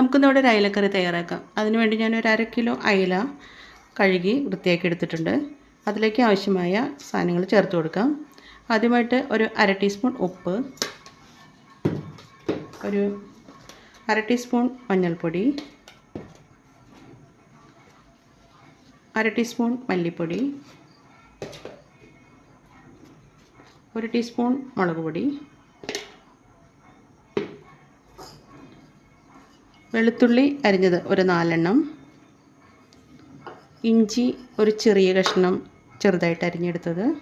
നമുക്കിന്നിവിടെ ഒരു അയലക്കറി തയ്യാറാക്കാം. അതിനുവേണ്ടി ഞാൻ ഒരു അര കിലോ അയല കഴുകി വൃത്തിയാക്കി എടുത്തിട്ടുണ്ട്. അതിലേക്ക് ആവശ്യമായ സാധനങ്ങൾ ചേർത്ത് കൊടുക്കാം. ആദ്യമായിട്ട് ഒരു അര ടീസ്പൂൺ ഉപ്പ് ഒരു അര ടീസ്പൂൺ മഞ്ഞൾപ്പൊടി അര ടീസ്പൂൺ മല്ലിപ്പൊടി ഒരു ടീസ്പൂൺ മുളക് പൊടി വെളുത്തുള്ളി അരിഞ്ഞത് ഒരു നാലെണ്ണം. ഇഞ്ചി ഒരു ചെറിയ കഷ്ണം ചെറുതായിട്ട് അരിഞ്ഞെടുത്തത്.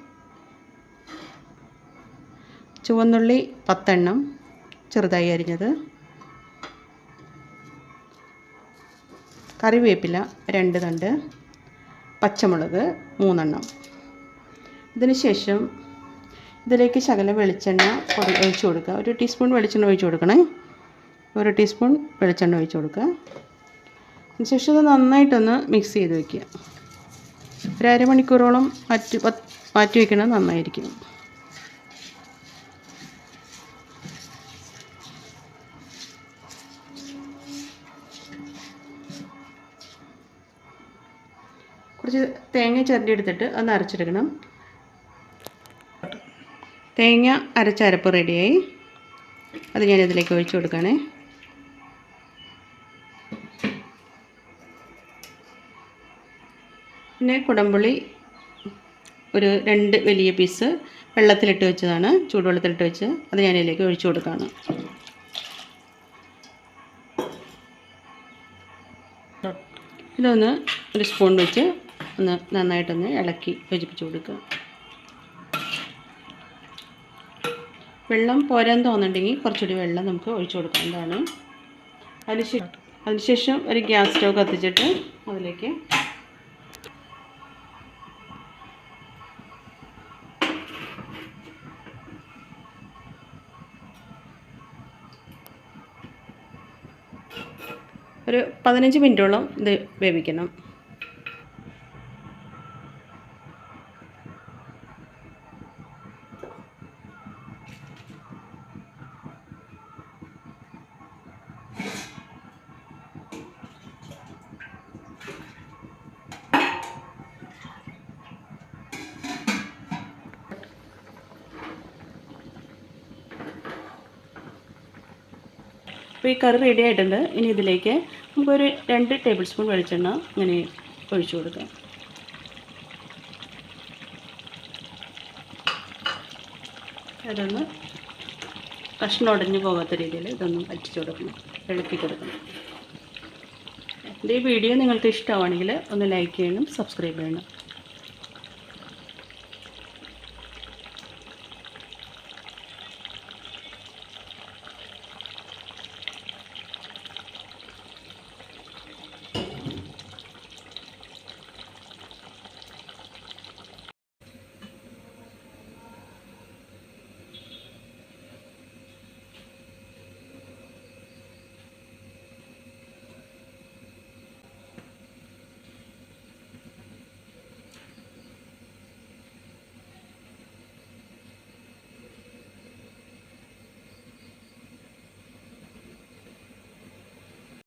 ചുവന്നുള്ളി പത്തെണ്ണം ചെറുതായി അരിഞ്ഞത്. കറിവേപ്പില രണ്ട് തണ്ട്. പച്ചമുളക് മൂന്നെണ്ണം. ഇതിന് ശേഷം ഇതിലേക്ക് ശകലം വെളിച്ചെണ്ണ ഒഴിച്ചു ഒഴിച്ച് കൊടുക്കുക. ഒരു ടീസ്പൂൺ വെളിച്ചെണ്ണ ഒഴിച്ച് കൊടുക്കണേ. ഒരു ടീസ്പൂൺ വെളിച്ചെണ്ണ ഒഴിച്ച് കൊടുക്കുക. അതിനുശേഷം ഇത് നന്നായിട്ടൊന്ന് മിക്സ് ചെയ്ത് വയ്ക്കുക ഒരു അരമണിക്കൂറോളം മാറ്റി മാറ്റി വയ്ക്കുന്നത് നന്നായിരിക്കും. കുറച്ച് തേങ്ങ ചിരണ്ടി എടുത്തിട്ട് ഒന്ന് അരച്ചെടുക്കണം. തേങ്ങ അരച്ചരപ്പ് റെഡിയായി അത് ഞാനിതിലേക്ക് ഒഴിച്ചു കൊടുക്കണേ പിന്നെ കുടംപുളി ഒരു രണ്ട് വലിയ പീസ് വെള്ളത്തിലിട്ട് വെച്ചതാണ് ചൂടുവെള്ളത്തിലിട്ട് വെച്ച് അത് ഞാൻ ഇതിലേക്ക് ഒഴിച്ചു കൊടുക്കുകയാണ്. ഇതൊന്ന് ഒരു സ്പൂൺ വെച്ച് ഒന്ന് നന്നായിട്ടൊന്ന് ഇളക്കി യോജിപ്പിച്ച് കൊടുക്കുക. വെള്ളം പോരാൻ തോന്നുന്നുണ്ടെങ്കിൽ കുറച്ചുകൂടി വെള്ളം നമുക്ക് ഒഴിച്ചു കൊടുക്കേണ്ടതാണ് അതിനുശേഷം അതിനുശേഷം ഒരു ഗ്യാസ് സ്റ്റവ് കത്തിച്ചിട്ട് അതിലേക്ക് ഒരു പതിനഞ്ച് മിനിറ്റോളം ഇത് വേവിക്കണം. അപ്പോൾ ഈ കറി റെഡി ആയിട്ടുണ്ട്. ഇനി ഇതിലേക്ക് നമുക്കൊരു രണ്ട് ടേബിൾ സ്പൂൺ വെളിച്ചെണ്ണ ഇങ്ങനെ ഒഴിച്ചു കൊടുക്കാം. അതൊന്ന് കഷ്ണം ഉടഞ്ഞു പോകാത്ത രീതിയിൽ ഇതൊന്നും അടിച്ചു കൊടുക്കണം. ഇളക്കി കൊടുക്കണം. എന്റെ ഈ വീഡിയോ നിങ്ങൾക്ക് ഇഷ്ടമാണെങ്കിൽ ഒന്ന് ലൈക്ക് ചെയ്യണം സബ്സ്ക്രൈബ് ചെയ്യണം.